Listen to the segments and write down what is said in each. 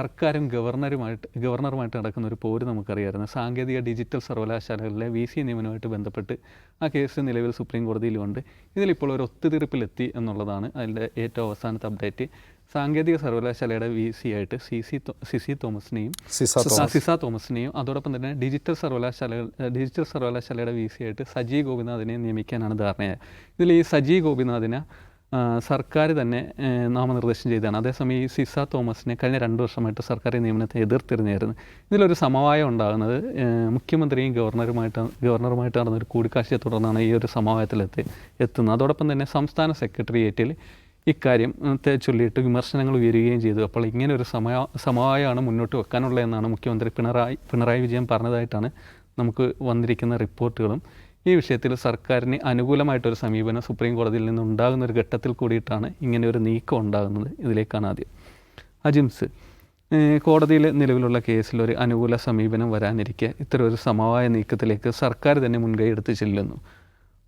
സർക്കാരും ഗവർണറുമായിട്ട് ഗവർണറുമായിട്ട് നടക്കുന്ന ഒരു പോര് നമുക്കറിയാമായിരുന്നു സാങ്കേതിക ഡിജിറ്റൽ സർവകലാശാലകളിലെ വി സി നിയമനവുമായിട്ട് ബന്ധപ്പെട്ട് ആ കേസ് നിലവിൽ സുപ്രീം കോടതിയിലുണ്ട്. ഇതിലിപ്പോൾ ഒരു ഒത്തുതീർപ്പിലെത്തി എന്നുള്ളതാണ് അതിന്റെ ഏറ്റവും അവസാനത്തെ അപ്ഡേറ്റ്. സാങ്കേതിക സർവകലാശാലയുടെ വി സി ആയിട്ട് സി സി തോ- സിസി തോമസിനെയും സിസ തോമസിനെയും അതോടൊപ്പം തന്നെ ഡിജിറ്റൽ സർവകലാശാലകൾ ഡിജിറ്റൽ സർവകലാശാലയുടെ വി സി ആയിട്ട് സജി ഗോപിനാഥിനെ നിയമിക്കാനാണ് ധാരണയായത്. ഇതിൽ ഈ സജി ഗോപിനാഥിനെ സർക്കാർ തന്നെ നാമനിർദ്ദേശം ചെയ്തതാണ്. അതേസമയം ഈ സിസ തോമസിനെ കഴിഞ്ഞ രണ്ട് വർഷമായിട്ട് സർക്കാർ നിയമനത്തെ എതിർത്തിരുന്നായിരുന്നു ഇതിലൊരു സമവായം ഉണ്ടാകുന്നത് മുഖ്യമന്ത്രിയും ഗവർണറുമായിട്ട് ഗവർണറുമായിട്ട് നടന്നൊരു കൂടിക്കാഴ്ചയെ തുടർന്നാണ് ഈ ഒരു സമവായത്തിലെത്തി എത്തുന്നത്. അതോടൊപ്പം തന്നെ സംസ്ഥാന സെക്രട്ടേറിയറ്റിൽ ഇക്കാര്യം ചൊല്ലിയിട്ട് വിമർശനങ്ങൾ ഉയരുകയും ചെയ്തു. അപ്പോൾ ഇങ്ങനെ ഒരു സമയ സമവായമാണ് മുന്നോട്ട് വെക്കാനുള്ളതെന്നാണ് മുഖ്യമന്ത്രി പിണറായി പിണറായി വിജയൻ പറഞ്ഞതായിട്ടാണ് നമുക്ക് വന്നിരിക്കുന്ന റിപ്പോർട്ടുകളും. ഈ വിഷയത്തിൽ സർക്കാരിന് അനുകൂലമായിട്ടൊരു സമീപനം സുപ്രീം കോടതിയിൽ നിന്ന് ഉണ്ടാകുന്ന ഒരു ഘട്ടത്തിൽ കൂടിയിട്ടാണ് ഇങ്ങനെ ഒരു നീക്കം ഉണ്ടാകുന്നത് ഇതിലേക്കാണ് ആദ്യം. അജിംസ് കോടതിയിൽ നിലവിലുള്ള കേസിൽ ഒരു അനുകൂല സമീപനം വരാനിരിക്കെ ഇത്തരം ഒരു സമവായ നീക്കത്തിലേക്ക് സർക്കാർ തന്നെ മുൻകൈ എടുത്ത് ചെല്ലുന്നു.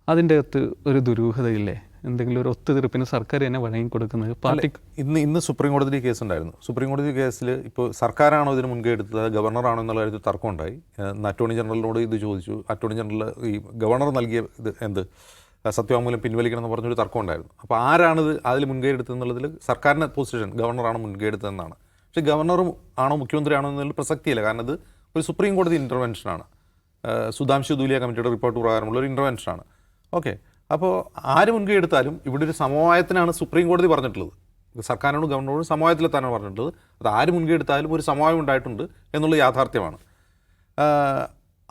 അതിന്റെ അകത്ത് ഒരു ദുരൂഹതയില്ലേ? എന്തെങ്കിലും ഒരു ഒത്തുതീർപ്പിന് സർക്കാർ തന്നെ വഴങ്ങി കൊടുക്കുന്നത്? പാർട്ടി ഇന്ന് ഇന്ന് സുപ്രീം കോടതി കേസ് ഉണ്ടായിരുന്നു സുപ്രീം കോടതി കേസിൽ ഇപ്പോൾ സർക്കാരാണോ ഇതിന് മുൻകൈ എടുത്തത്? ഗവർണറാണോ എന്നുള്ള കാര്യത്തിൽ തർക്കമുണ്ടായി. അറ്റോർണി ജനറലിനോട് ഇത് ചോദിച്ചു. അറ്റോർണി ജനറൽ ഈ ഗവർണർ നൽകിയ ഇത് എന്ത്? സത്യവാങ്മൂലം പിൻവലിക്കണം എന്ന് പറഞ്ഞൊരു തർക്കം ഉണ്ടായിരുന്നു അപ്പോൾ ആരാണിത് അതിൽ മുൻകൈ എടുത്തതെന്നുള്ളതിൽ സർക്കാരിന്റെ പൊസിഷൻ ഗവർണറാണ് മുൻകൈ എടുത്തതെന്നാണ്. പക്ഷേ ഗവർണറും ആണോ മുഖ്യമന്ത്രി ആണോ എന്നതിൽ പ്രസക്തിയില്ല. കാരണം ഇത് ഒരു സുപ്രീം കോടതി ഇന്റർവെൻഷനാണ് സുധാംശു ദൂലിയ കമ്മിറ്റിയുടെ റിപ്പോർട്ട് പ്രകാരമുള്ള ഒരു ഇന്റർവെൻഷനാണ് ഓക്കെ അപ്പോൾ ആര് മുൻകൈ എടുത്താലും ഇവിടെ ഒരു സമവായത്തിനാണ് സുപ്രീം കോടതി പറഞ്ഞിട്ടുള്ളത്. സർക്കാരിനോട് ഗവൺമെന്റിനോട് സമവായത്തിലെത്താനാണ് പറഞ്ഞിട്ടുള്ളത്. അത് ആര് മുൻകൈ എടുത്താലും ഒരു സമവായം ഉണ്ടായിട്ടുണ്ട് എന്നുള്ള യാഥാർത്ഥ്യമാണ്.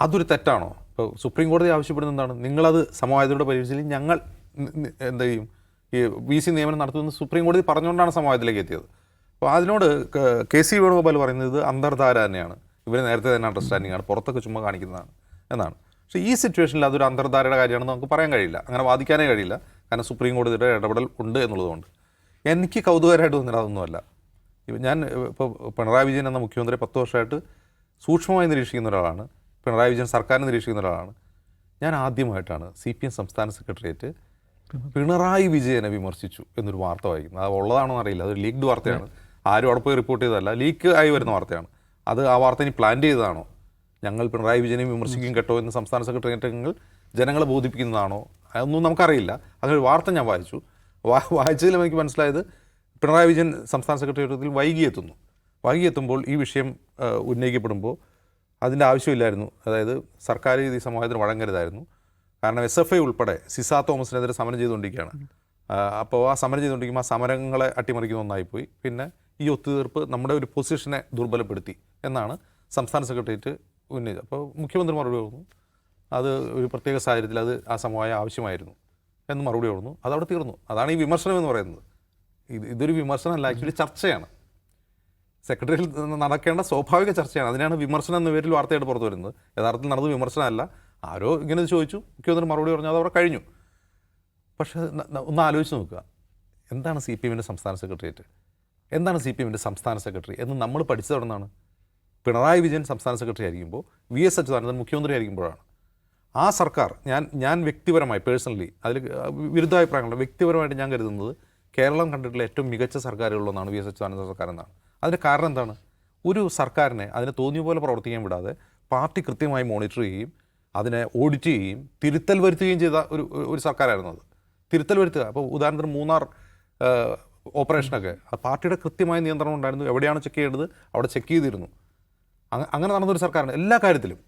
അതൊരു തെറ്റാണോ? ഇപ്പോൾ സുപ്രീം കോടതി ആവശ്യപ്പെടുന്ന എന്താണ്? നിങ്ങളത് സമവായത്തിലൂടെ പരിഹരിച്ചില്ലെങ്കിൽ ഞങ്ങൾ എന്ത് ചെയ്യും? ഈ വി സി നിയമനം നടത്തുമെന്ന് സുപ്രീം കോടതി പറഞ്ഞുകൊണ്ടാണ് സമവായത്തിലേക്ക് എത്തിയത്. അപ്പോൾ അതിനോട് ക- സി വേണുഗോപാൽ പറയുന്നത് അന്തർധാര തന്നെയാണ്. ഇവർ നേരത്തെ തന്നെ അണ്ടർസ്റ്റാൻഡിംഗ് ആണ്. പുറത്തൊക്കെ ചുമ്മാ കാണിക്കുന്നതാണ് എന്നാണ്. പക്ഷേ ഈ സിറ്റുവേഷനിൽ അതൊരു അന്തർധാരയുടെ കാര്യമാണെന്ന് നമുക്ക് പറയാൻ കഴിയില്ല. അങ്ങനെ വാദിക്കാനേ കഴിയില്ല. കാരണം സുപ്രീം കോടതിയുടെ ഇടപെടൽ ഉണ്ട് എന്നുള്ളതുകൊണ്ട്. എനിക്ക് കൗതുകരമായിട്ട് തോന്നുന്നത് അതൊന്നുമല്ല. ഞാൻ ഇപ്പോൾ പിണറായി വിജയൻ എന്ന മുഖ്യമന്ത്രി പത്ത് വർഷമായിട്ട് സൂക്ഷ്മമായി നിരീക്ഷിക്കുന്ന ഒരാളാണ്. പിണറായി വിജയൻ സർക്കാരിനെ നിരീക്ഷിക്കുന്ന ഒരാളാണ്. ഞാൻ ആദ്യമായിട്ടാണ് സി പി എം സംസ്ഥാന സെക്രട്ടേറിയറ്റ് പിണറായി വിജയനെ വിമർശിച്ചു എന്നൊരു വാർത്ത വായിക്കുന്നത്. അത് ഉള്ളതാണോ എന്നറിയില്ല അതൊരു ലീക്ക്ഡ് വാർത്തയാണ്. ആരും അവിടെ പോയി റിപ്പോർട്ട് ചെയ്തതല്ല. ലീക്ക് ആയി വരുന്ന വാർത്തയാണ്. അത് ആ വാർത്ത ഇനി പ്ലാൻ ചെയ്തതാണോ? ഞങ്ങൾ പിണറായി വിജയനെ വിമർശിക്കും കേട്ടോ എന്ന് സംസ്ഥാന സെക്രട്ടേറിയറ്റ് അംഗങ്ങൾ ജനങ്ങളെ ബോധിപ്പിക്കുന്നതാണോ? അതൊന്നും നമുക്കറിയില്ല. അങ്ങനെ ഒരു വാർത്ത ഞാൻ വായിച്ചു. വാ വായിച്ചതിൽ എനിക്ക് മനസ്സിലായത് പിണറായി വിജയൻ സംസ്ഥാന സെക്രട്ടേറിയറ്റിൽ വൈകി എത്തുന്നു വൈകി എത്തുമ്പോൾ ഈ വിഷയം ഉന്നയിക്കപ്പെടുമ്പോൾ അതിന്റെ ആവശ്യമില്ലായിരുന്നു. അതായത് സർക്കാർ ഈ സമൂഹത്തിന് വഴങ്ങരുതായിരുന്നു. കാരണം എസ് എഫ് ഐ ഉൾപ്പെടെ സിസ തോമസിനെതിരെ സമരം ചെയ്തുകൊണ്ടിരിക്കുകയാണ്. അപ്പോൾ ആ സമരം ചെയ്തുകൊണ്ടിരിക്കുമ്പോൾ ആ സമരങ്ങളെ അട്ടിമറിക്കുന്ന ഒന്നായിപ്പോയി. പിന്നെ ഈ ഒത്തുതീർപ്പ് നമ്മുടെ ഒരു പൊസിഷനെ ദുർബലപ്പെടുത്തി എന്നാണ് സംസ്ഥാന സെക്രട്ടേറിയറ്റ് ഉന്നയിച്ചത് അപ്പോൾ മുഖ്യമന്ത്രി മറുപടി കൊടുക്കുന്നു അത് ഒരു പ്രത്യേക സാഹചര്യത്തിൽ അത് ആ സമവായം ആവശ്യമായിരുന്നു എന്ന് മറുപടി കൊടുക്കുന്നു അതവിടെ തീർന്നു. അതാണ് ഈ വിമർശനം എന്ന് പറയുന്നത്. ഇത് ഇതൊരു വിമർശനമല്ല. ആക്ച്വലി ചർച്ചയാണ്. സെക്രട്ടറിയിൽ നടക്കേണ്ട സ്വാഭാവിക ചർച്ചയാണ്. അതിനാണ് വിമർശനം എന്ന പേരിൽ വാർത്തയായിട്ട് പുറത്തു വരുന്നത്. യഥാർത്ഥത്തിൽ നടന്നത് വിമർശനമല്ല. ആരോ ഇങ്ങനെ ചോദിച്ചു. മുഖ്യമന്ത്രി മറുപടി പറഞ്ഞു. അത് അവിടെ കഴിഞ്ഞു. പക്ഷേ ഒന്ന് ആലോചിച്ച് നോക്കുക. എന്താണ് സി പി എമ്മിന്റെ സംസ്ഥാന സെക്രട്ടേറിയറ്റ്? എന്താണ് സി പി എമ്മിന്റെ സംസ്ഥാന സെക്രട്ടറി? എന്ന് നമ്മൾ പഠിച്ചത് എവിടെ നിന്നാണ് പിണറായി വിജയൻ സംസ്ഥാന സെക്രട്ടറി ആയിരിക്കുമ്പോൾ വി എസ് അച്യുതാനന്ദൻ മുഖ്യമന്ത്രി ആയിരിക്കുമ്പോഴാണ്. ആ സർക്കാർ ഞാൻ ഞാൻ വ്യക്തിപരമായി പേഴ്സണലി അതിൽ വിരുദ്ധാഭിപ്രായങ്ങളുണ്ട്. വ്യക്തിപരമായിട്ട് ഞാൻ കരുതുന്നത് കേരളം കണ്ടിട്ടുള്ള ഏറ്റവും മികച്ച സർക്കാരുകളിലൊന്നാണ് വി എസ് അച്യുതാനന്ദ സർക്കാർ എന്നാണ്. അതിന്റെ കാരണം എന്താണ്? ഒരു സർക്കാരിനെ അതിനെ തോന്നിയ പോലെ പ്രവർത്തിക്കാൻ വിടാതെ പാർട്ടി കൃത്യമായി മോണിറ്റർ ചെയ്യുകയും അതിനെ ഓഡിറ്റ് ചെയ്യുകയും തിരുത്തൽ വരുത്തുകയും ചെയ്ത ഒരു ഒരു സർക്കാരായിരുന്നു അത്. തിരുത്തൽ വരുത്തുക. അപ്പോൾ ഉദാഹരണത്തിന് മൂന്നാർ ഓപ്പറേഷനൊക്കെ പാർട്ടിയുടെ കൃത്യമായ നിയന്ത്രണം ഉണ്ടായിരുന്നു. എവിടെയാണ് ചെക്ക് ചെയ്യേണ്ടത് അവിടെ ചെക്ക് ചെയ്തിരുന്നു. അങ്ങനെ നടന്നൊരു സർക്കാരാണ് എല്ലാ കാര്യത്തിലും.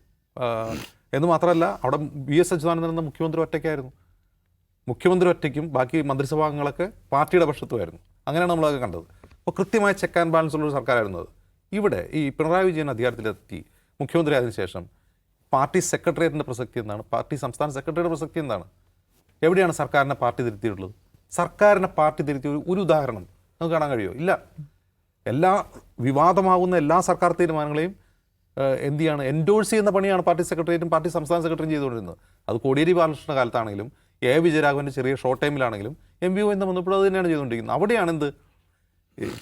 എന്ന് മാത്രമല്ല അവിടെ വി എസ് അച്യുതാനന്ദൻ എന്ന മുഖ്യമന്ത്രി ഒറ്റയ്ക്കായിരുന്നു. മുഖ്യമന്ത്രി ഒറ്റയ്ക്കും ബാക്കി മന്ത്രിസഭാംഗങ്ങളൊക്കെ പാർട്ടിയുടെ പക്ഷത്തുമായിരുന്നു. അങ്ങനെയാണ് നമ്മളൊക്കെ കണ്ടത്. അപ്പോൾ കൃത്യമായ ചെക്ക് ആൻഡ് ബാലൻസ് ഉള്ളൊരു സർക്കാരായിരുന്നു അത്. ഇവിടെ ഈ പിണറായി വിജയൻ അധികാരത്തിലെത്തി മുഖ്യമന്ത്രി ആയതിനു ശേഷം പാർട്ടി സെക്രട്ടേറിയറ്റിന്റെ പ്രസക്തി എന്താണ്? പാർട്ടി സംസ്ഥാന സെക്രട്ടറിയുടെ പ്രസക്തി എന്താണ്? എവിടെയാണ് സർക്കാരിനെ പാർട്ടി തിരുത്തിയിട്ടുള്ളത്? സർക്കാരിനെ പാർട്ടി തിരുത്തിയ ഒരു- ഉദാഹരണം നമുക്ക് കാണാൻ കഴിയുമോ? ഇല്ല. എല്ലാ വിവാദമാകുന്ന എല്ലാ സർക്കാർ തീരുമാനങ്ങളെയും എന്ത് ചെയ്യാണ്? എൻഡോഴ്സ് ചെയ്യുന്ന പണിയാണ് പാർട്ടി സെക്രട്ടറിയും പാർട്ടി സംസ്ഥാന സെക്രട്ടറിയും ചെയ്തുകൊണ്ടിരുന്നത്. അത് കോടിയേരി ബാലകൃഷ്ണ കാലത്താണെങ്കിലും എ വിജയരാഘവന്റെ ചെറിയ ഷോർട്ട് ടൈമിലാണെങ്കിലും എം വി ഒ എന്ന് വന്നപ്പോൾ അത് തന്നെയാണ് ചെയ്തുകൊണ്ടിരിക്കുന്നത്. അവിടെയാണ് എന്ത്?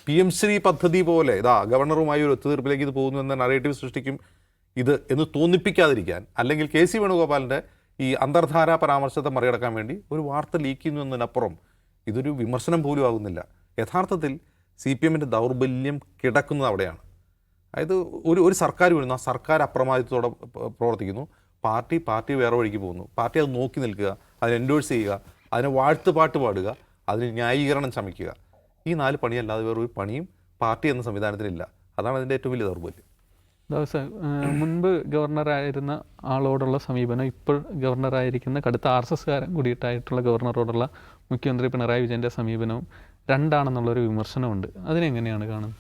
പി എം ശ്രീ പദ്ധതി പോലെ ഇതാ ഗവർണറുമായി ഒരു ഒത്തുതീർപ്പിലേക്ക് ഇത് പോകുന്നു എന്ന നറേറ്റീവ് സൃഷ്ടിക്കും ഇത് എന്ന് തോന്നിപ്പിക്കാതിരിക്കാൻ അല്ലെങ്കിൽ കെ സി വേണുഗോപാലിന്റെ ഈ അന്തർധാര പരാമർശത്തെ മറികടക്കാൻ വേണ്ടി ഒരു വാർത്ത ലീക്ക് ചെയ്യുന്നു എന്നതിനപ്പുറം ഇതൊരു വിമർശനം പോലും ആകുന്നില്ല. യഥാർത്ഥത്തിൽ സി പി എമ്മിന്റെ ദൗർബല്യം കിടക്കുന്നത് അവിടെയാണ്. അതായത് ഒരു ഒരു സർക്കാർ വരുന്നു. ആ സർക്കാർ അപ്രമാദിത്വത്തോടെ പ്രവർത്തിക്കുന്നു. പാർട്ടി പാർട്ടി വേറെ വഴിക്ക് പോകുന്നു. പാർട്ടി അത് നോക്കി നിൽക്കുക അതിനെ എൻഡോഴ്സ് ചെയ്യുക അതിനെ വാഴ്ത്തുപാട്ട് പാടുക അതിന് ന്യായീകരണം ചമയ്ക്കുക. ഈ നാല് പണിയല്ലാതെ വേറെ ഒരു പണിയും പാർട്ടി എന്ന സംവിധാനത്തിലില്ല. അതാണ് അതിന്റെ ഏറ്റവും വലിയ ദൗർബല്യം. മുൻപ് ഗവർണറായിരുന്ന ആളോടുള്ള സമീപനം ഇപ്പോൾ ഗവർണറായിരിക്കുന്ന കടുത്ത ആർ എസ് എസ്കാരൻ കൂടിയിട്ടായിട്ടുള്ള ഗവർണറോടുള്ള മുഖ്യമന്ത്രി പിണറായി വിജയന്റെ സമീപനവും രണ്ടാണെന്നുള്ളൊരു വിമർശനമുണ്ട് അതിനെങ്ങനെയാണ് കാണുന്നത്?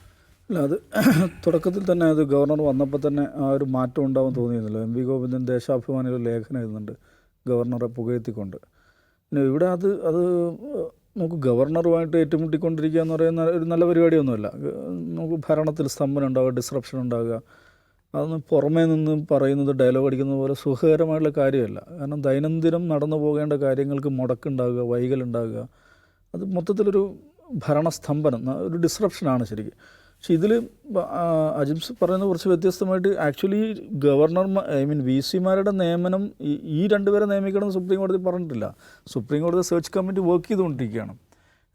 അല്ല അത് തുടക്കത്തിൽ തന്നെ അത് ഗവർണർ വന്നപ്പോൾ തന്നെ ആ ഒരു മാറ്റം ഉണ്ടാവും തോന്നിയിരുന്നല്ലോ. എം വി ഗോവിന്ദൻ ദേശാഭിമാനിയിൽ ഒരു ലേഖനം എഴുതുന്നുണ്ട് ഗവർണറെ പുകഴ്ത്തിക്കൊണ്ട്. പിന്നെ ഇവിടെ അത് അത് നമുക്ക് ഗവർണറുമായിട്ട് ഏറ്റുമുട്ടിക്കൊണ്ടിരിക്കുക എന്ന് പറയുന്ന ഒരു നല്ല പരിപാടിയൊന്നുമല്ല. നമുക്ക് ഭരണത്തിൽ സ്തംഭനം ഉണ്ടാവുക ഡിസ്റപ്ഷൻ ഉണ്ടാകുക അതൊന്നും പുറമേ നിന്ന് പറയുന്നത് ഡയലോഗ് അടിക്കുന്നത് പോലെ സുഖകരമായിട്ടുള്ള കാര്യമല്ല. കാരണം ദൈനംദിനം നടന്നു പോകേണ്ട കാര്യങ്ങൾക്ക് മുടക്കുണ്ടാകുക വൈകലുണ്ടാകുക അത് മൊത്തത്തിലൊരു ഭരണസ്തംഭനം ഒരു ഡിസ്റപ്ഷനാണ് ശരിക്കും. പക്ഷെ ഇതിൽ അജിംസ് പറയുന്നത് കുറച്ച് വ്യത്യസ്തമായിട്ട് actually governor I mean V സിമാരുടെ നിയമനം ഈ- രണ്ടുപേരെ നിയമിക്കണമെന്ന് സുപ്രീം കോടതി പറഞ്ഞിട്ടില്ല. സുപ്രീം കോടതി സെർച്ച് കമ്മിറ്റി വർക്ക് ചെയ്തുകൊണ്ടിരിക്കുകയാണ്.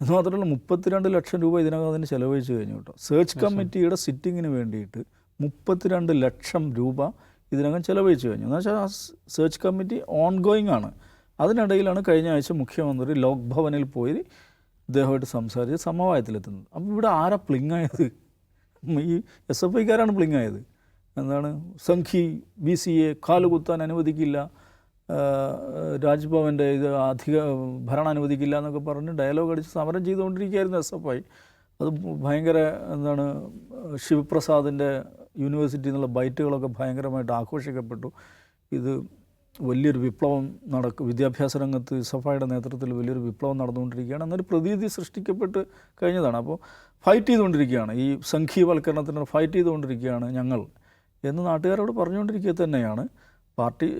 എന്ന് മാത്രമല്ല മുപ്പത്തിരണ്ട് ലക്ഷം രൂപ ഇതിനകം അതിന് ചെലവഴിച്ച് കഴിഞ്ഞു കേട്ടോ. സെർച്ച് കമ്മിറ്റിയുടെ സിറ്റിങ്ങിന് വേണ്ടിയിട്ട് മുപ്പത്തിരണ്ട് ലക്ഷം രൂപ ഇതിനകം ചെലവഴിച്ച് കഴിഞ്ഞു. എന്ന് വെച്ചാൽ ആ സെർച്ച് കമ്മിറ്റി ഓൺ ഗോയിങ് ആണ്. അതിനിടയിലാണ് കഴിഞ്ഞ ആഴ്ച മുഖ്യമന്ത്രി ലോക്ഭവനിൽ പോയി ഇദ്ദേഹമായിട്ട് സംസാരിച്ച് സമവായത്തിലെത്തുന്നത്. അപ്പോൾ ഇവിടെ ആരാ പ്ലിങ് ആയത് ഈ എസ് എഫ് ഐക്കാരാണ് പ്ലിങ് ആയത് എന്താണ്? സംഘി ബി സി എ കാലുകുത്താൻ അനുവദിക്കില്ല. രാജ്ഭവന്റെ ഇത് അധിക ഭരണം അനുവദിക്കില്ല എന്നൊക്കെ പറഞ്ഞ് ഡയലോഗ് അടിച്ച് സമരം ചെയ്തുകൊണ്ടിരിക്കുകയായിരുന്നു എസ് എഫ് ഐ. അത് ഭയങ്കര എന്താണ് ശിവപ്രസാദിന്റെ യൂണിവേഴ്സിറ്റിയിൽ നിന്നുള്ള ബൈറ്റുകളൊക്കെ ഭയങ്കരമായിട്ട് ആഘോഷിക്കപ്പെട്ടു. ഇത് വലിയൊരു വിപ്ലവം നടക്കും വിദ്യാഭ്യാസ രംഗത്ത് സഫായുടെ നേതൃത്വത്തിൽ വലിയൊരു വിപ്ലവം നടന്നുകൊണ്ടിരിക്കുകയാണ്. എന്നൊരു പ്രതീതി സൃഷ്ടിക്കപ്പെട്ട് കഴിഞ്ഞതാണ്. അപ്പോൾ ഫൈറ്റ് ചെയ്തുകൊണ്ടിരിക്കുകയാണ്. ഈ സംഘീയവൽക്കരണത്തിന് ഫൈറ്റ് ചെയ്തുകൊണ്ടിരിക്കുകയാണ് ഞങ്ങൾ എന്ന് നാട്ടുകാരോട് പറഞ്ഞുകൊണ്ടിരിക്കുക തന്നെയാണ്. പാർട്ടി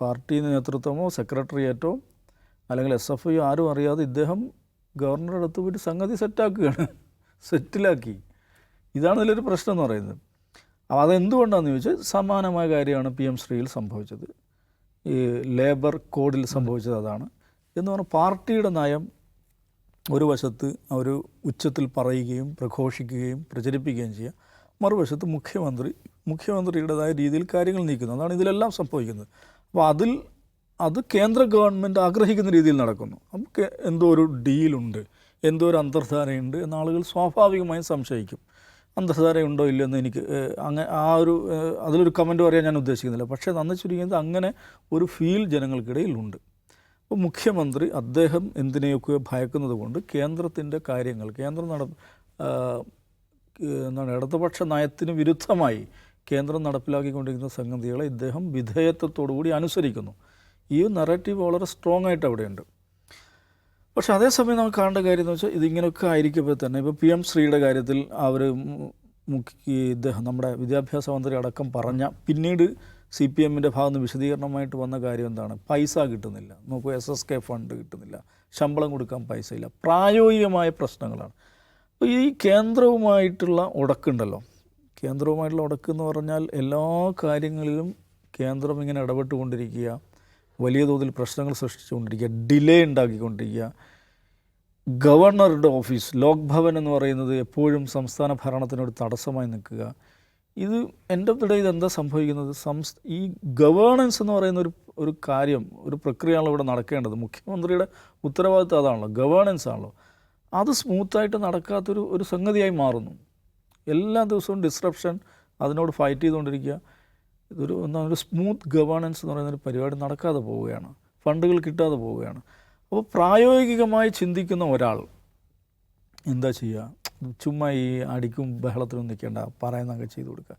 പാർട്ടി നേതൃത്വമോ സെക്രട്ടറിയേറ്റോ അല്ലെങ്കിൽ എസ് എഫ് ഐ ആരും അറിയാതെ ഇദ്ദേഹം ഗവർണറുടെ അടുത്ത് പോയിട്ട് സംഗതി സെറ്റാക്കുകയാണ്. സെറ്റിലാക്കി. ഇതാണ് ഇതിലൊരു പ്രശ്നം എന്ന് പറയുന്നത്. അപ്പോൾ അതെന്തുകൊണ്ടാണെന്ന് ചോദിച്ചാൽ സമാനമായ കാര്യമാണ് പി എം ശ്രീയിൽ സംഭവിച്ചത്. ഈ ലേബർ കോഡിൽ സംഭവിച്ചത് അതാണ്. എന്ന് പറഞ്ഞാൽ പാർട്ടിയുടെ നയം ഒരു വശത്ത് അവർ ഉച്ചത്തിൽ പറയുകയും പ്രഘോഷിക്കുകയും പ്രചരിപ്പിക്കുകയും ചെയ്യുക മറുവശത്ത് മുഖ്യമന്ത്രി മുഖ്യമന്ത്രിയുടേതായ രീതിയിൽ കാര്യങ്ങൾ നീക്കുന്നു. അതാണ് ഇതിലെല്ലാം സംഭവിക്കുന്നത്. അപ്പോൾ അതിൽ അത് കേന്ദ്ര ഗവൺമെന്റ് ആഗ്രഹിക്കുന്ന രീതിയിൽ നടക്കുന്നു. നമുക്ക് എന്തോ ഒരു ഡീലുണ്ട് എന്തോ ഒരു അന്തർധാരയുണ്ട് എന്ന ആളുകൾ സ്വാഭാവികമായും സംശയിക്കും. അന്തർധാരയുണ്ടോ ഇല്ലെന്ന് എനിക്ക് അങ്ങനെ ആ ഒരു അതിലൊരു കമന്റ് പറയാൻ ഞാൻ ഉദ്ദേശിക്കുന്നില്ല. പക്ഷേ നന്ന് ചുരുങ്ങിയത് അങ്ങനെ ഒരു ഫീൽ ജനങ്ങൾക്കിടയിൽ ഉണ്ട് അപ്പോൾ മുഖ്യമന്ത്രി അദ്ദേഹം എന്തിനെയൊക്കെ ഭയക്കുന്നത് കൊണ്ട് കേന്ദ്രത്തിന്റെ കാര്യങ്ങൾ കേന്ദ്രം നട എന്താണ് ഇടതുപക്ഷ നയത്തിന് വിരുദ്ധമായി കേന്ദ്രം നടപ്പിലാക്കിക്കൊണ്ടിരിക്കുന്ന സംഗതികളെ ഇദ്ദേഹം വിധേയത്വത്തോടു കൂടി അനുസരിക്കുന്നു. ഈ നറേറ്റീവ് വളരെ സ്ട്രോങ് ആയിട്ട് അവിടെയുണ്ട്. പക്ഷെ അതേസമയം നമുക്ക് കാണേണ്ട കാര്യം എന്ന് വെച്ചാൽ ഇതിങ്ങനെയൊക്കെ ആയിരിക്കുമ്പോൾ തന്നെ ഇപ്പോൾ പി എം ശ്രീയുടെ കാര്യത്തിൽ അവർ മുഖ്യ ഇദ്ദേഹം നമ്മുടെ വിദ്യാഭ്യാസ മന്ത്രി അടക്കം പറഞ്ഞ പിന്നീട് സി പി എമ്മിന്റെ ഭാഗത്ത് വിശദീകരണമായിട്ട് വന്ന കാര്യം എന്താണ്? പൈസ കിട്ടുന്നില്ല. നോക്കൂ എസ് എസ് കെ ഫണ്ട് കിട്ടുന്നില്ല. ശമ്പളം കൊടുക്കാൻ പൈസ ഇല്ല പ്രായോഗികമായ പ്രശ്നങ്ങളാണ്. അപ്പോൾ ഈ കേന്ദ്രവുമായിട്ടുള്ള ഉടക്കുണ്ടല്ലോ. കേന്ദ്രവുമായിട്ടുള്ള ഉടക്കെന്ന് പറഞ്ഞാൽ എല്ലാ കാര്യങ്ങളിലും കേന്ദ്രം ഇങ്ങനെ ഇടപെട്ടുകൊണ്ടിരിക്കുക. വലിയ തോതിൽ പ്രശ്നങ്ങൾ സൃഷ്ടിച്ചുകൊണ്ടിരിക്കുക ഡിലേ ഉണ്ടാക്കിക്കൊണ്ടിരിക്കുക. ഗവർണറുടെ ഓഫീസ് ലോക് ഭവൻ എന്ന് പറയുന്നത് എപ്പോഴും സംസ്ഥാന ഭരണത്തിനൊരു തടസ്സമായി നിൽക്കുക. ഇത് എന്റെ ഡേ ഇതെന്താ സംഭവിക്കുന്നത്? സംസ് ഈ ഗവേണൻസ് എന്ന് പറയുന്ന ഒരു ഒരു കാര്യം ഒരു പ്രക്രിയയാണല്ലോ ഇവിടെ നടക്കേണ്ടത്. മുഖ്യമന്ത്രിയുടെ ഉത്തരവാദിത്തം അതാണല്ലോ ഗവേണൻസ് ആണല്ലോ. അത് സ്മൂത്തായിട്ട് നടക്കാത്തൊരു ഒരു സംഗതിയായി മാറുന്നു. എല്ലാ ദിവസവും ഡിസ്റപ്ഷൻ അതിനോട് ഫൈറ്റ് ചെയ്തുകൊണ്ടിരിക്കുക. ഇതൊരു എന്താണ് ഒരു സ്മൂത്ത് ഗവേണൻസ് എന്ന് പറയുന്ന ഒരു പരിപാടി നടക്കാതെ പോവുകയാണ്. ഫണ്ടുകൾ കിട്ടാതെ പോവുകയാണ്. അപ്പോൾ പ്രായോഗികമായി ചിന്തിക്കുന്ന ഒരാൾ എന്താ ചെയ്യുക? ചുമ്മാ ഈ അടിക്കും ബഹളത്തിനും നിൽക്കേണ്ട പറയുന്നൊക്കെ ചെയ്തു കൊടുക്കുക.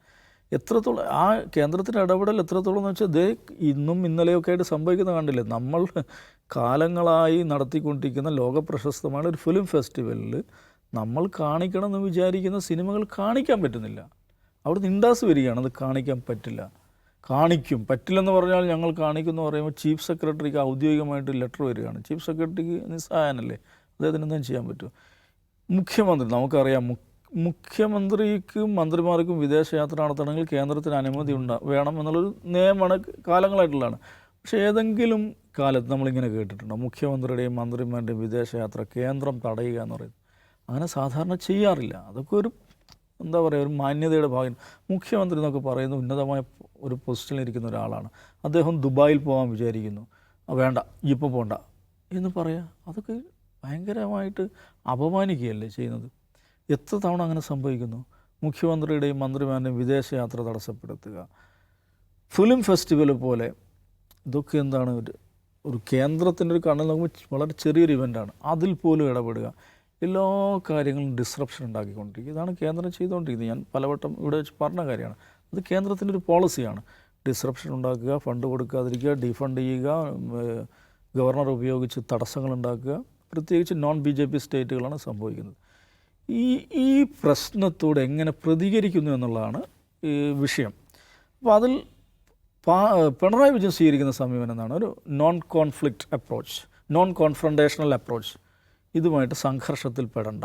എത്രത്തോളം ആ കേന്ദ്രത്തിന്റെ ഇടപെടൽ എത്രത്തോളം എന്ന് വെച്ചാൽ ദേ ഇന്നും ഇന്നലെയൊക്കെ ആയിട്ട് സംഭവിക്കുന്ന കണ്ടില്ലേ? നമ്മൾ കാലങ്ങളായി നടത്തിക്കൊണ്ടിരിക്കുന്ന ലോക പ്രശസ്തമായ ഒരു ഫിലിം ഫെസ്റ്റിവലിൽ നമ്മൾ കാണിക്കണം എന്ന് വിചാരിക്കുന്ന സിനിമകൾ കാണിക്കാൻ പറ്റുന്നില്ല. അവിടെ ഇൻഡാസ് വരികയാണ് അത് കാണിക്കാൻ പറ്റില്ല. കാണിക്കും. പറ്റില്ലെന്ന് പറഞ്ഞാൽ ഞങ്ങൾ കാണിക്കുമെന്ന് പറയുമ്പോൾ ചീഫ് സെക്രട്ടറിക്ക് ഔദ്യോഗികമായിട്ട് ലെറ്റർ വരികയാണ്. ചീഫ് സെക്രട്ടറിക്ക് നിസ്സഹായനല്ലേ? അദ്ദേഹത്തിന് എന്തും ചെയ്യാൻ പറ്റും. മുഖ്യമന്ത്രി നമുക്കറിയാം മുഖ്യമന്ത്രിക്കും മന്ത്രിമാർക്കും വിദേശയാത്ര നടത്തണമെങ്കിൽ കേന്ദ്രത്തിന് അനുമതി ഉണ്ടാ വേണം എന്നുള്ളൊരു നിയമമാണ് കാലങ്ങളായിട്ടുള്ളതാണ്. പക്ഷേ ഏതെങ്കിലും കാലത്ത് നമ്മളിങ്ങനെ കേട്ടിട്ടുണ്ടോ? മുഖ്യമന്ത്രിയുടെയും മന്ത്രിമാരുടെയും വിദേശയാത്ര കേന്ദ്രം തടയുക എന്ന് പറയുന്നത്. അങ്ങനെ സാധാരണ ചെയ്യാറില്ല. അതൊക്കെ ഒരു എന്താ പറയുക ഒരു മാന്യതയുടെ ഭാഗം. മുഖ്യമന്ത്രി എന്നൊക്കെ പറയുന്ന ഉന്നതമായ ഒരു പൊസിഷനിൽ ഇരിക്കുന്ന ഒരാളാണ്. അദ്ദേഹം ദുബായിൽ പോകാൻ വിചാരിക്കുന്നു. വേണ്ട ഇപ്പോൾ പോണ്ട എന്ന് പറയാം. അതൊക്കെ ഭയങ്കരമായിട്ട് അപമാനിക്കുകയല്ലേ ചെയ്യുന്നത്? എത്ര തവണ അങ്ങനെ സംഭവിക്കുന്നു? മുഖ്യമന്ത്രിയുടെയും മന്ത്രിമാരുടെയും വിദേശയാത്ര തടസ്സപ്പെടുത്തുക. ഫിലിം ഫെസ്റ്റിവൽ പോലെ ഇതൊക്കെ എന്താണ് ഒരു ഒരു കേന്ദ്രത്തിന്റെ ഒരു കണ്ണിൽ നോക്കുമ്പോൾ വളരെ ചെറിയൊരു ഇവന്റാണ്. അതിൽ പോലും ഇടപെടുക. എല്ലാ കാര്യങ്ങളും ഡിസ്റപ്ഷൻ ഉണ്ടാക്കിക്കൊണ്ടിരിക്കുക ഇതാണ് കേന്ദ്രം ചെയ്തുകൊണ്ടിരിക്കുന്നത്. ഞാൻ പലവട്ടം ഇവിടെ വെച്ച് പറഞ്ഞ കാര്യമാണ്. അത് കേന്ദ്രത്തിന്റെ ഒരു പോളിസിയാണ് ഡിസ്റപ്ഷൻ ഉണ്ടാക്കുക ഫണ്ട് കൊടുക്കാതിരിക്കുക ഡിഫണ്ട് ചെയ്യുക ഗവർണർ ഉപയോഗിച്ച് തടസ്സങ്ങൾ ഉണ്ടാക്കുക. പ്രത്യേകിച്ച് നോൺ ബി ജെ പി സ്റ്റേറ്റുകളാണ് സംഭവിക്കുന്നത്. ഈ ഈ പ്രശ്നത്തോട് എങ്ങനെ പ്രതികരിക്കുന്നു എന്നുള്ളതാണ് ഈ വിഷയം. അപ്പോൾ അതിൽ പിണറായി വിജയൻ സ്വീകരിക്കുന്ന സമീപനം എന്നാണ് ഒരു non conflict approach non confrontational approach ഇതുമായിട്ട് സംഘർഷത്തിൽ പെടണ്ട.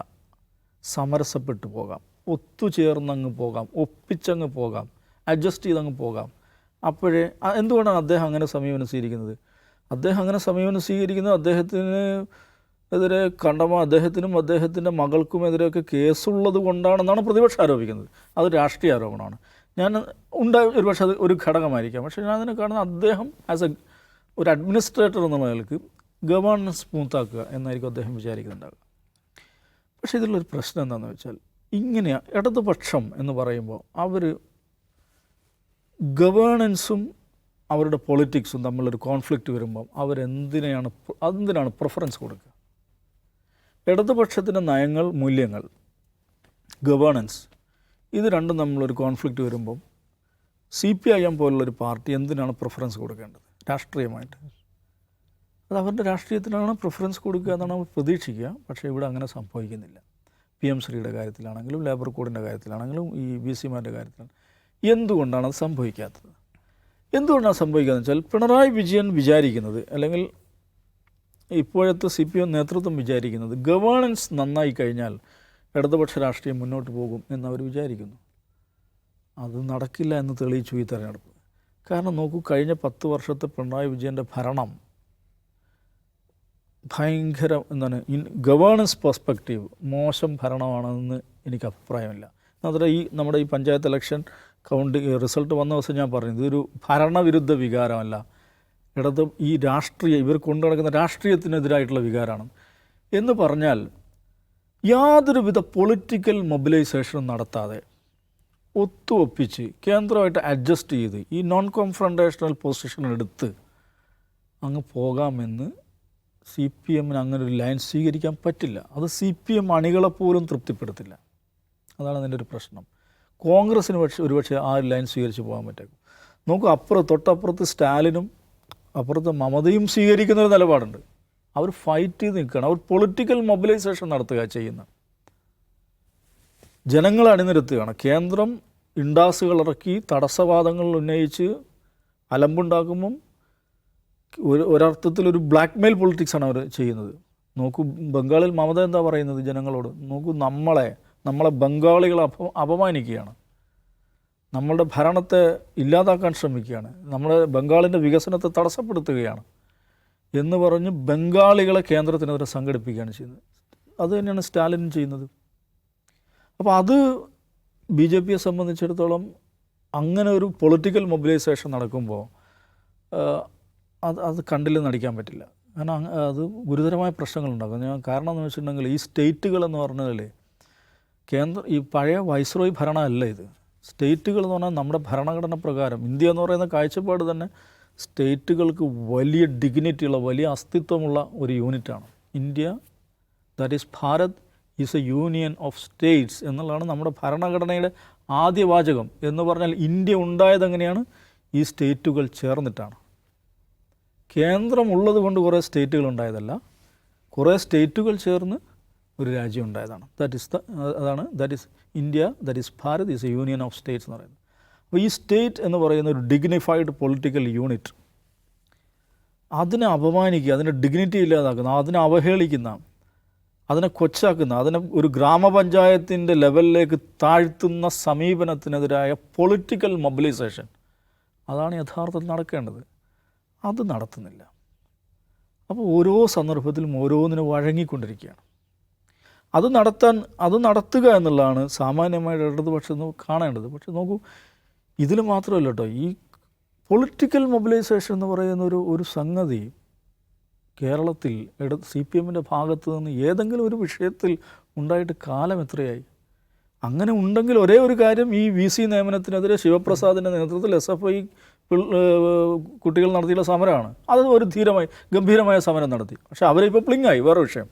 സമരസപ്പെട്ടു പോകാം. ഒത്തുചേർന്നങ്ങ് പോകാം. ഒപ്പിച്ചങ്ങ് പോകാം. അഡ്ജസ്റ്റ് ചെയ്തങ്ങ് പോകാം. അപ്പോഴേ എന്തുകൊണ്ടാണ് അദ്ദേഹം അങ്ങനെ സമീപനം സ്വീകരിക്കുന്നത് അദ്ദേഹം അങ്ങനെ സമീപനം സ്വീകരിക്കുന്നത് അദ്ദേഹത്തിന് എതിരെ കണ്ടമ അദ്ദേഹത്തിനും അദ്ദേഹത്തിന്റെ മകൾക്കുമെതിരെയൊക്കെ കേസുള്ളത് കൊണ്ടാണെന്നാണ് പ്രതിപക്ഷം ആരോപിക്കുന്നത്. അത് രാഷ്ട്രീയ ആരോപണമാണ്. ഞാൻ ഉണ്ടായ ഒരുപക്ഷെ അത് ഒരു ഘടകമായിരിക്കാം. പക്ഷേ ഞാൻ അതിനെ കാണുന്ന അദ്ദേഹം ആസ് എ ഒരു അഡ്മിനിസ്ട്രേറ്റർ എന്നുള്ള നിലയ്ക്ക് ഗവേണൻസ് സ്മൂത്താക്കുക എന്നായിരിക്കും അദ്ദേഹം വിചാരിക്കുന്നുണ്ടാവുക. പക്ഷേ ഇതിലൊരു പ്രശ്നം എന്താണെന്ന് വെച്ചാൽ ഇങ്ങനെ ഇടതുപക്ഷം എന്ന് പറയുമ്പോൾ അവർ ഗവേണൻസും അവരുടെ പൊളിറ്റിക്സും തമ്മിലൊരു കോൺഫ്ലിക്റ്റ് വരുമ്പം അവരെന്തിനെയാണ് എന്തിനാണ് പ്രിഫറൻസ് കൊടുക്കുക? ഇടതുപക്ഷത്തിന്റെ നയങ്ങൾ മൂല്യങ്ങൾ ഗവേണൻസ് ഇത് രണ്ടും തമ്മിലൊരു കോൺഫ്ലിക്റ്റ് വരുമ്പം സി പി ഐ എം പോലുള്ളൊരു പാർട്ടി എന്തിനാണ് പ്രിഫറൻസ് കൊടുക്കേണ്ടത്? രാഷ്ട്രീയമായിട്ട്. അത് അവരുടെ രാഷ്ട്രീയത്തിനാണ് പ്രിഫറൻസ് കൊടുക്കുക എന്നാണ് നമ്മൾ പ്രതീക്ഷിക്കുക. പക്ഷേ ഇവിടെ അങ്ങനെ സംഭവിക്കുന്നില്ല. പി എം ശ്രീയുടെ കാര്യത്തിലാണെങ്കിലും ലേബർ കോഡിന്റെ കാര്യത്തിലാണെങ്കിലും ഈ ബി സിമാരുടെ കാര്യത്തിലാണ്. എന്തുകൊണ്ടാണ് അത് സംഭവിക്കാത്തത്? എന്തുകൊണ്ടാണ് സംഭവിക്കാന്ന് വെച്ചാൽ പിണറായി വിജയൻ വിചാരിക്കുന്നത് അല്ലെങ്കിൽ ഇപ്പോഴത്തെ സി പി എം നേതൃത്വം വിചാരിക്കുന്നത് ഗവേണൻസ് നന്നായി കഴിഞ്ഞാൽ ഇടതുപക്ഷ രാഷ്ട്രീയം മുന്നോട്ട് പോകും എന്നവർ വിചാരിക്കുന്നു. അത് നടക്കില്ല എന്ന് തെളിയിച്ചു ഈ തെരഞ്ഞെടുപ്പ്. കാരണം നോക്കൂ കഴിഞ്ഞ പത്ത് വർഷത്തെ പിണറായി വിജയന്റെ ഭരണം ഭയങ്കര എന്താണ് ഇൻ ഗവേണൻസ് പെർസ്പെക്റ്റീവ് മോശം ഭരണമാണെന്ന് എനിക്ക് അഭിപ്രായമില്ല. അതുപോലെ ഈ നമ്മുടെ ഈ പഞ്ചായത്ത് ഇലക്ഷൻ കൗണ്ട് റിസൾട്ട് വന്ന ദിവസം ഞാൻ പറഞ്ഞു ഇതൊരു ഭരണവിരുദ്ധ വികാരമല്ല. ഇടത് ഈ രാഷ്ട്രീയ ഇവർ കൊണ്ടു നടക്കുന്ന രാഷ്ട്രീയത്തിനെതിരായിട്ടുള്ള വികാരമാണ്. എന്ന് പറഞ്ഞാൽ യാതൊരുവിധ പൊളിറ്റിക്കൽ മൊബിലൈസേഷനും നടത്താതെ ഒത്തുഒപ്പിച്ച് കേന്ദ്രമായിട്ട് അഡ്ജസ്റ്റ് ചെയ്ത് ഈ നോൺ കോൺഫ്രണ്ടേഷണൽ പൊസിഷൻ എടുത്ത് അങ്ങ് പോകാമെന്ന് സി പി എമ്മിന് അങ്ങനെ ഒരു ലൈൻ സ്വീകരിക്കാൻ പറ്റില്ല. അത് സി പി എം അണികളെപ്പോലും തൃപ്തിപ്പെടുത്തില്ല. അതാണ് അതിന്റെ ഒരു പ്രശ്നം. കോൺഗ്രസ്സിന് പക്ഷേ ഒരുപക്ഷെ ആ ഒരു ലൈൻ സ്വീകരിച്ച് പോകാൻ പറ്റേക്കും. നോക്കൂ അപ്പുറം തൊട്ടപ്പുറത്ത് സ്റ്റാലിനും അപ്പുറത്ത് മമതയും സ്വീകരിക്കുന്ന ഒരു നിലപാടുണ്ട്. അവർ ഫൈറ്റ് ചെയ്ത് നിൽക്കുകയാണ്. അവർ പൊളിറ്റിക്കൽ മൊബിലൈസേഷൻ നടത്തുക ചെയ്യുന്ന. ജനങ്ങളെ അണിനിരത്തുകയാണ്. കേന്ദ്രം ഇണ്ടാസുകൾ ഇറക്കി തടസ്സവാദങ്ങൾ ഉന്നയിച്ച് അലമ്പുണ്ടാക്കുമ്പം ഒരു ഒരർത്ഥത്തിൽ ഒരു ബ്ലാക്ക് മെയിൽ പൊളിറ്റിക്സാണ് അവർ ചെയ്യുന്നത്. നോക്കൂ ബംഗാളിൽ മമത എന്താ പറയുന്നത് ജനങ്ങളോട്? നോക്കൂ നമ്മളെ നമ്മളെ ബംഗാളികളെ അപ അപമാനിക്കുകയാണ്. നമ്മളുടെ ഭരണത്തെ ഇല്ലാതാക്കാൻ ശ്രമിക്കുകയാണ്. നമ്മുടെ ബംഗാളിന്റെ വികസനത്തെ തടസ്സപ്പെടുത്തുകയാണ് എന്ന് പറഞ്ഞ് ബംഗാളികളെ കേന്ദ്രത്തിനെതിരെ സംഘടിപ്പിക്കുകയാണ് ചെയ്യുന്നത്. അത് തന്നെയാണ് സ്റ്റാലിനും ചെയ്യുന്നത്. അപ്പോൾ അത് ബി ജെ പിയെ സംബന്ധിച്ചിടത്തോളം അങ്ങനെ ഒരു പൊളിറ്റിക്കൽ മൊബിലൈസേഷൻ നടക്കുമ്പോൾ അത് അത് കണ്ടില്ല നടിക്കാൻ പറ്റില്ല. കാരണം അത് ഗുരുതരമായ പ്രശ്നങ്ങളുണ്ടാകും ഞാൻ കാരണം എന്ന് വെച്ചിട്ടുണ്ടെങ്കിൽ ഈ സ്റ്റേറ്റുകളെന്ന് പറഞ്ഞാൽ കേന്ദ്ര ഈ പഴയ വൈസ്രോയി ഭരണമല്ല ഇത്. സ്റ്റേറ്റുകൾ എന്ന് പറഞ്ഞാൽ നമ്മുടെ ഭരണഘടന പ്രകാരം ഇന്ത്യ എന്ന് പറയുന്ന കാഴ്ചപ്പാട് തന്നെ സ്റ്റേറ്റുകൾക്ക് വലിയ ഡിഗ്നിറ്റിയുള്ള വലിയ അസ്തിത്വമുള്ള ഒരു യൂണിറ്റാണ്. India that is Bharat is a union of states എന്നുള്ളതാണ് നമ്മുടെ ഭരണഘടനയുടെ ആദ്യ വാചകം. എന്ന് പറഞ്ഞാൽ ഇന്ത്യ ഉണ്ടായതെങ്ങനെയാണ് ഈ സ്റ്റേറ്റുകൾ ചേർന്നിട്ടാണ്. കേന്ദ്രമുള്ളത് കൊണ്ട് കുറേ സ്റ്റേറ്റുകൾ ഉണ്ടായതല്ല. കുറേ സ്റ്റേറ്റുകൾ ചേർന്ന് ഒരു രാജ്യം ഉണ്ടായതാണ്. ദാറ്റ് ഇസ് അതാണ് that is India that is Bharat is a union of states എന്ന് പറയുന്നത്. അപ്പോൾ ഈ സ്റ്റേറ്റ് എന്ന് പറയുന്ന ഒരു ഡിഗ്നിഫൈഡ് പൊളിറ്റിക്കൽ യൂണിറ്റ് അതിനെ അപമാനിക്കുക അതിനെ ഡിഗ്നിറ്റി ഇല്ലാതാക്കുന്ന അതിനെ അവഹേളിക്കുന്ന അതിനെ കൊച്ചാക്കുന്ന അതിനെ ഒരു ഗ്രാമപഞ്ചായത്തിന്റെ ലെവലിലേക്ക് താഴ്ത്തുന്ന സമീപനത്തിനെതിരായ പൊളിറ്റിക്കൽ മൊബിലൈസേഷൻ അതാണ് യഥാർത്ഥത്തിൽ നടക്കേണ്ടത്. അത് നടത്തുന്നില്ല. അപ്പോൾ ഓരോ സന്ദർഭത്തിലും ഓരോന്നിനെ വഴങ്ങിക്കൊണ്ടിരിക്കുകയാണ്. അത് നടത്താൻ അത് നടത്തുക എന്നുള്ളതാണ് സാമാന്യമായ ഇടതുപക്ഷം കാണേണ്ടത്. പക്ഷെ നോക്കൂ ഇതിൽ മാത്രമല്ല കേട്ടോ ഈ പൊളിറ്റിക്കൽ മൊബിലൈസേഷൻ എന്ന് പറയുന്ന ഒരു ഒരു സംഗതി കേരളത്തിൽ ഇട സി പി എമ്മിന്റെ ഭാഗത്ത് നിന്ന് ഏതെങ്കിലും ഒരു വിഷയത്തിൽ ഉണ്ടായിട്ട് കാലം എത്രയായി? അങ്ങനെ ഉണ്ടെങ്കിൽ ഒരേ ഒരു കാര്യം ഈ വി സി നിയമനത്തിനെതിരെ ശിവപ്രസാദിന്റെ നേതൃത്വത്തിൽ എസ് എഫ് ഐ കുട്ടികൾ നടത്തിയുള്ള സമരമാണ്. അത് ഒരു ധീരമായി ഗംഭീരമായ സമരം നടത്തി. പക്ഷേ അവരിപ്പോൾ പ്ലിങ്ങായി വേറെ വിഷയം.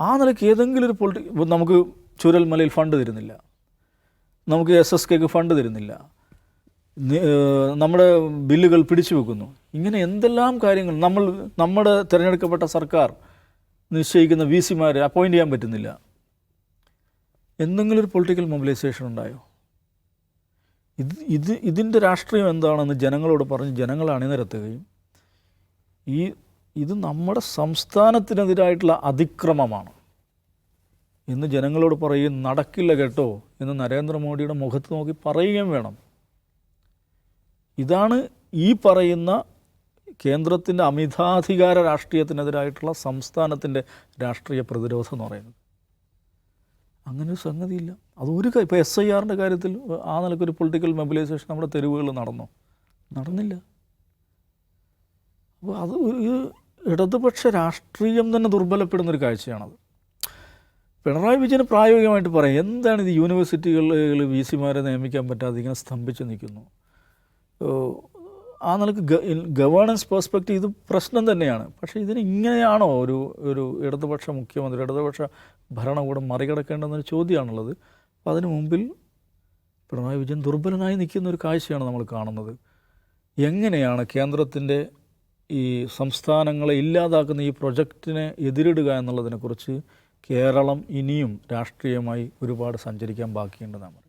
ആ നിലയ്ക്ക് ഏതെങ്കിലും ഒരു പൊളിറ്റി നമുക്ക് ചുരൽമലയിൽ ഫണ്ട് തരുന്നില്ല. നമുക്ക് എസ് എസ് കെക്ക് ഫണ്ട് തരുന്നില്ല. നമ്മുടെ ബില്ലുകൾ പിടിച്ചു വെക്കുന്നു. ഇങ്ങനെ എന്തെല്ലാം കാര്യങ്ങൾ നമ്മൾ നമ്മുടെ തിരഞ്ഞെടുക്കപ്പെട്ട സർക്കാർ നിശ്ചയിക്കുന്ന വി സിമാരെ അപ്പോയിന്റ് ചെയ്യാൻ പറ്റുന്നില്ല. എന്തെങ്കിലും ഒരു പൊളിറ്റിക്കൽ മൊബിലൈസേഷൻ ഉണ്ടായോ? ഇത് ഇത് ഇതിന്റെ രാഷ്ട്രീയം എന്താണെന്ന് ജനങ്ങളോട് പറഞ്ഞ് ജനങ്ങൾ അണിനിരത്തുകയും ഈ ഇത് നമ്മുടെ സംസ്ഥാനത്തിനെതിരായിട്ടുള്ള അതിക്രമമാണ് എന്ന് ജനങ്ങളോട് പറയും നടക്കില്ല കേട്ടോ എന്ന് നരേന്ദ്രമോദിയുടെ മുഖത്ത് നോക്കി പറയുകയും വേണം. ഇതാണ് ഈ പറയുന്ന കേന്ദ്രത്തിന്റെ അമിതാധികാര രാഷ്ട്രീയത്തിനെതിരായിട്ടുള്ള സംസ്ഥാനത്തിന്റെ രാഷ്ട്രീയ പ്രതിരോധം എന്ന് പറയുന്നത്. അങ്ങനെ ഒരു സംഗതിയില്ല അതൊരു ഇപ്പോൾ എസ് ഐ ആറിന്റെ കാര്യത്തിൽ ആ നിലക്കൊരു പൊളിറ്റിക്കൽ മൊബിലൈസേഷൻ നമ്മുടെ തെരുവുകളിൽ നടന്നോ? നടന്നില്ല. അപ്പോൾ അത് ഒരു ഇടതുപക്ഷ രാഷ്ട്രീയം തന്നെ ദുർബലപ്പെടുന്നൊരു കാഴ്ചയാണത്. പിണറായി വിജയന് പ്രായോഗികമായിട്ട് പറയാം എന്താണ് ഇത് യൂണിവേഴ്സിറ്റികളിൽ വി സിമാരെ നിയമിക്കാൻ പറ്റാതെ ഇങ്ങനെ സ്തംഭിച്ച് നിൽക്കുന്നു? ആ നിലയ്ക്ക് ഗവേണൻസ് പെർസ്പെക്റ്റീവ് ഇത് പ്രശ്നം തന്നെയാണ്. പക്ഷേ ഇതിന് ഇങ്ങനെയാണോ ഒരു ഒരു ഇടതുപക്ഷ മുഖ്യമന്ത്രി ഇടതുപക്ഷ ഭരണകൂടം മറികടക്കേണ്ടെന്നൊരു ചോദ്യമാണുള്ളത്. അപ്പോൾ അതിന് മുമ്പിൽ പിണറായി വിജയൻ ദുർബലനായി നിൽക്കുന്ന ഒരു കാഴ്ചയാണ് നമ്മൾ കാണുന്നത്. എങ്ങനെയാണ് കേന്ദ്രത്തിന്റെ ഈ സംസ്ഥാനങ്ങളെ ഇല്ലാതാക്കുന്ന ഈ പ്രൊജക്റ്റിനെ എതിരിടുക എന്നുള്ളതിനെക്കുറിച്ച് കേരളം ഇനിയും രാഷ്ട്രീയമായി ഒരുപാട് സഞ്ചരിക്കാൻ ബാക്കിയുണ്ടെന്നാണ്.